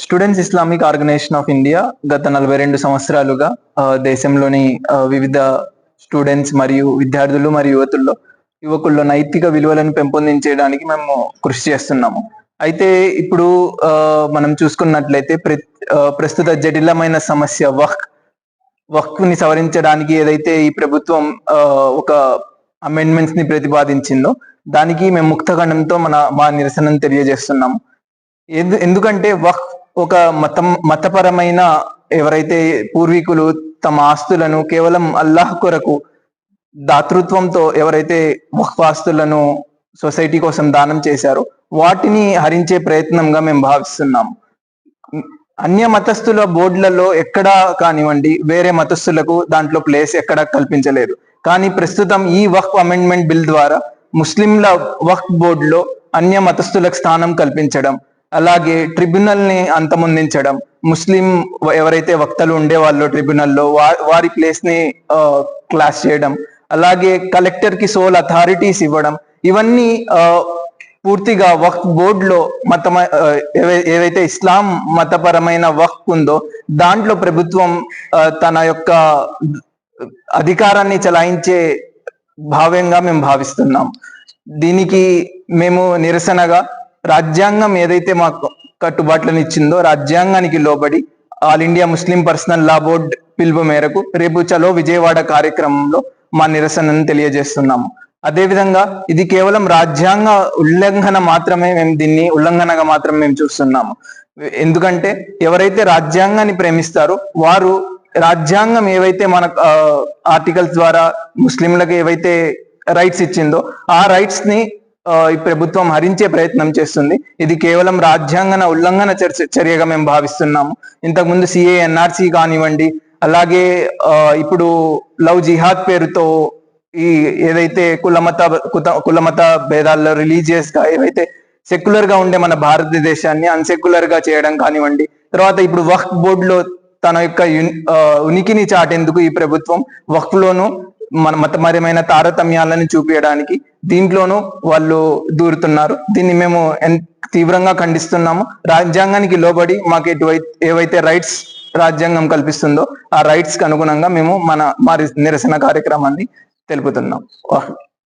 Students Islamic organisation of India గత నలభై రెండు సంవత్సరాలుగా దేశంలోని వివిధ స్టూడెంట్స్ మరియు విద్యార్థులు మరియు యువతుల్లో యువకుల్లో నైతిక విలువలను పెంపొందించడానికి మేము కృషి చేస్తున్నాము. అయితే ఇప్పుడు ఆ, మనం చూసుకున్నట్లయితే ప్ర- ప్రస్తుత జటిలమైన సమస్య వక్ వక్ని సవరించడానికి ఏదైతే ఈ ప్రభుత్వం ఒక అమెండ్మెంట్స్ని ప్రతిపాదించిందో దానికి మేము ముక్తఖండంతో మన మా నిరసనను తెలియజేస్తున్నాము. ఎందుకంటే వక్ ఒక మతం మతపరమైన ఎవరైతే పూర్వీకులు తమ ఆస్తులను కేవలం అల్లాహ్ కొరకు దాతృత్వంతో ఎవరైతే వక్ఫ్ ఆస్తులను సొసైటీ కోసం దానం చేశారో వాటిని హరించే ప్రయత్నంగా మేము భావిస్తున్నాము అన్య మతస్థుల బోర్డులలో ఎక్కడా కానివ్వండి వేరే మతస్థులకు దాంట్లో ప్లేస్ ఎక్కడా కల్పించలేదు. కానీ ప్రస్తుతం ఈ వక్ఫ్ అమెండ్మెంట్ బిల్ ద్వారా ముస్లింల వక్ఫ్ బోర్డులో అన్య మతస్థులకు స్థానం కల్పించడం అలాగే ట్రిబ్యునల్ని అంతమొందించడం. ముస్లిం ఎవరైతే వక్తలు ఉండేవాళ్ళు ట్రిబ్యునల్లో వారి ప్లేస్ని క్లాస్ చేయడం. అలాగే కలెక్టర్కి సోల్ అథారిటీస్ ఇవ్వడం. ఇవన్నీ పూర్తిగా వక్ఫ్ బోర్డులో మత ఏవైతే ఇస్లాం మతపరమైన వక్ఫ్ ఉందో దాంట్లో ప్రభుత్వం తన యొక్క అధికారాన్ని చలాయించే భావ్యంగా మేము భావిస్తున్నాం. దీనికి మేము నిరసనగా రాజ్యాంగం ఏదైతే మాకు కట్టుబాట్లను ఇచ్చిందో రాజ్యాంగానికి లోబడి all India Muslim personal law board పిలుపు మేరకు రేపు చలో విజయవాడ కార్యక్రమంలో మా నిరసనను తెలియజేస్తున్నాము. అదేవిధంగా ఇది కేవలం రాజ్యాంగ ఉల్లంఘన మాత్రమే మేము దీన్ని ఉల్లంఘనగా మాత్రమే మేము చూస్తున్నాము. ఎందుకంటే ఎవరైతే రాజ్యాంగాన్ని ప్రేమిస్తారో వారు రాజ్యాంగం ఏవైతే మన ఆర్టికల్స్ ద్వారా ముస్లింలకు ఏవైతే రైట్స్ ఇచ్చిందో ఆ రైట్స్ని ఈ ప్రభుత్వం హరించే ప్రయత్నం చేస్తుంది. ఇది కేవలం రాజ్యాంగన ఉల్లంఘన చర్చ చర్యగా మేము భావిస్తున్నాము. ఇంతకుముందు సిఏ ఎన్ఆర్సి కానివ్వండి అలాగే ఆ, ఇప్పుడు లవ్ జిహాద్ పేరుతో ఈ ఏదైతే కులమత కుత- కులమత భేదాల్లో రిలీజియస్గా ఏవైతే సెక్యులర్గా ఉండే మన భారతదేశాన్ని అన్సెక్యులర్గా చేయడం కానివ్వండి తర్వాత ఇప్పుడు వక్ఫ్ బోర్డులో తన యొక్క ఉనికిని చాటేందుకు ఈ ప్రభుత్వం వక్ఫ్ లోను మన మతపరమైన తారతమ్యాలను చూపించడానికి దీంట్లోనూ వాళ్ళు దూరుతున్నారు. దీన్ని మేము తీవ్రంగా ఖండిస్తున్నాము. రాజ్యాంగానికి లోబడి మాకు ఎటువైతే ఏవైతే రైట్స్ రాజ్యాంగం కల్పిస్తుందో ఆ రైట్స్కి అనుగుణంగా మేము మన మా నిరసన కార్యక్రమాన్ని తెలుపుతున్నాం. వాహ్.